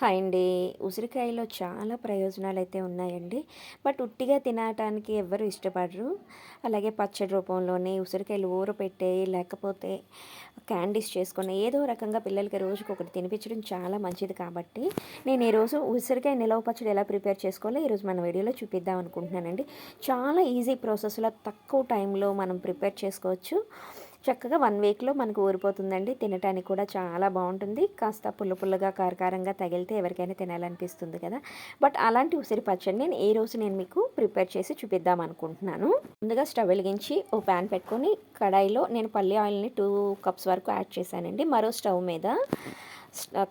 Hi అండి. ఉసిరికాయలో చాలా ప్రయోజనాలు అయితే ఉన్నాయండి. బట్ ఉట్టిగా తినటానికి ఎవ్వరు ఇష్టపడరు. అలాగే పచ్చడి రూపంలోనే ఉసిరికాయలు ఊరపెట్టే లేకపోతే క్యాండీస్ చేసుకొని ఏదో రకంగా పిల్లలకి రోజుకి ఒకటి తినిపించడం చాలా మంచిది కాబట్టి నేను ఈరోజు ఉసిరికాయ నిలవ పచ్చడి ఎలా ప్రిపేర్ చేసుకోవాలో ఈరోజు మన వీడియోలో చూపిద్దాం అనుకుంటున్నానండి. చాలా ఈజీ ప్రాసెస్లో తక్కువ టైంలో మనం ప్రిపేర్ చేసుకోవచ్చు. చక్కగా వన్ వీక్లో మనకు ఊరిపోతుందండి. తినటానికి కూడా చాలా బాగుంటుంది. కాస్త పుల్ల పుల్లగా కారకారంగా తగిలితే ఎవరికైనా తినాలనిపిస్తుంది కదా. బట్ అలాంటి ఉసిరి పచ్చడి నేను ఏ రోజు నేను మీకు ప్రిపేర్ చేసి చూపిద్దాం అనుకుంటున్నాను. ముందుగా స్టవ్ వెలిగించి ఓ ప్యాన్ పెట్టుకొని కడాయిలో నేను పల్లి ఆయిల్ని టూ కప్స్ వరకు యాడ్ చేశానండి. మరో స్టవ్ మీద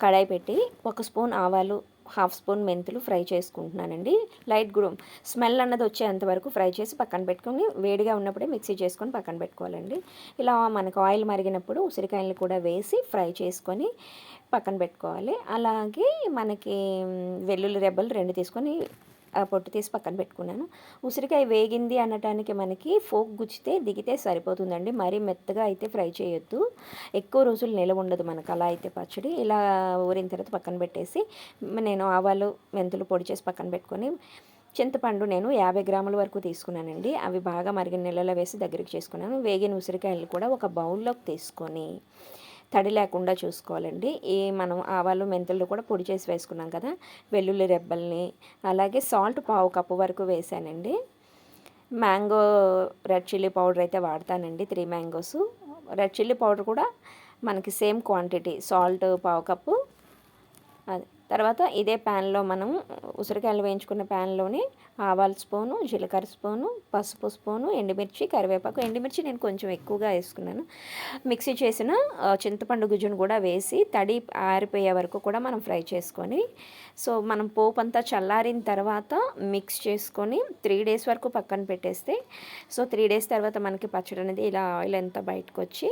కడాయి పెట్టి ఒక స్పూన్ ఆవాలు హాఫ్ స్పూన్ మెంతులు ఫ్రై చేసుకుంటున్నానండి. లైట్ గురం స్మెల్ అన్నది వచ్చేంత వరకు ఫ్రై చేసి పక్కన పెట్టుకొని వేడిగా ఉన్నప్పుడే మిక్సీ చేసుకొని పక్కన పెట్టుకోవాలండి. ఇలా మనకు ఆయిల్ మరిగినప్పుడు ఉసిరికాయలు కూడా వేసి ఫ్రై చేసుకొని పక్కన పెట్టుకోవాలి. అలాగే మనకి వెల్లుల్లి రెబ్బలు రెండు తీసుకొని పొట్టు తీసి పక్కన పెట్టుకున్నాను. ఉసిరికాయ వేగింది అనటానికి మనకి ఫోక్ గుచ్చితే దిగితే సరిపోతుందండి. మరీ మెత్తగా అయితే ఫ్రై చేయొద్దు. ఎక్కువ రోజులు నిలవ ఉండదు మనకు అలా అయితే పచ్చడి. ఇలా ఊరిన తర్వాత పక్కన పెట్టేసి నేను ఆవాలు మెంతులు పొడి చేసి పక్కన పెట్టుకొని చింతపండు నేను యాభై గ్రాముల వరకు తీసుకున్నానండి. అవి బాగా మరిగిన నెలలో వేసి దగ్గరికి చేసుకున్నాను. వేగిన ఉసిరికాయలు కూడా ఒక బౌల్లోకి తీసుకొని తడి లేకుండా చూసుకోవాలండి. ఈ మనం ఆవాలు మెంతులు కూడా పొడి చేసి వేసుకున్నాం కదా వెల్లుల్లి రెబ్బల్ని అలాగే సాల్ట్ పావు కప్పు వరకు వేసానండి. మ్యాంగో రెడ్ చిల్లీ పౌడర్ అయితే వాడతానండి three mangoes. Red chilli powder కూడా మనకి సేమ్ క్వాంటిటీ సాల్ట్ పావు కప్పు అది తర్వాత ఇదే ప్యాన్లో మనం ఉసిరికాయలు వేయించుకున్న ప్యాన్లోనే ఆవాల స్పూను జీలకర్ర స్పూను పసుపు స్పూను ఎండుమిర్చి కరివేపాకు. ఎండుమిర్చి నేను కొంచెం ఎక్కువగా వేసుకున్నాను. మిక్సీ చేసిన చింతపండు గుజ్జును కూడా వేసి తడి ఆరిపోయే వరకు కూడా మనం ఫ్రై చేసుకొని సో మనం పోపు అంతా చల్లారిన తర్వాత మిక్స్ చేసుకొని త్రీ డేస్ వరకు పక్కన పెట్టేస్తే సో త్రీ డేస్ తర్వాత మనకి పచ్చడి అనేది ఇలా ఆయిల్ ఎంత బయటకు వచ్చి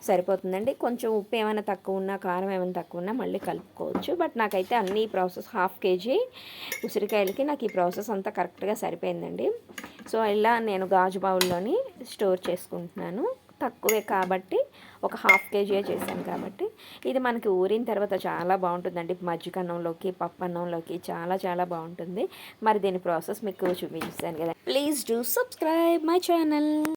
సరిపోతుందండి. కొంచెం ఉప్పు ఏమైనా తక్కువ ఉన్నా కారం ఏమైనా తక్కువ ఉన్నా మళ్ళీ కలుపుకోవచ్చు. బట్ నాకైతే అన్ని ప్రాసెస్ హాఫ్ కేజీ ఉసిరికాయలకి నాకు ఈ ప్రాసెస్ అంతా కరెక్ట్గా సరిపోయిందండి. సో ఇలా నేను గాజు బౌల్లోని స్టోర్ చేసుకుంటున్నాను. తక్కువే కాబట్టి ఒక హాఫ్ కేజీ చేశాను కాబట్టి. ఇది మనకి ఊరిన తర్వాత చాలా బాగుంటుందండి. మజ్జిగన్నంలోకి పప్పు అన్నంలోకి చాలా చాలా బాగుంటుంది. మరి దీని ప్రాసెస్ మీకు చూపించాను కదా. Please do subscribe my channel.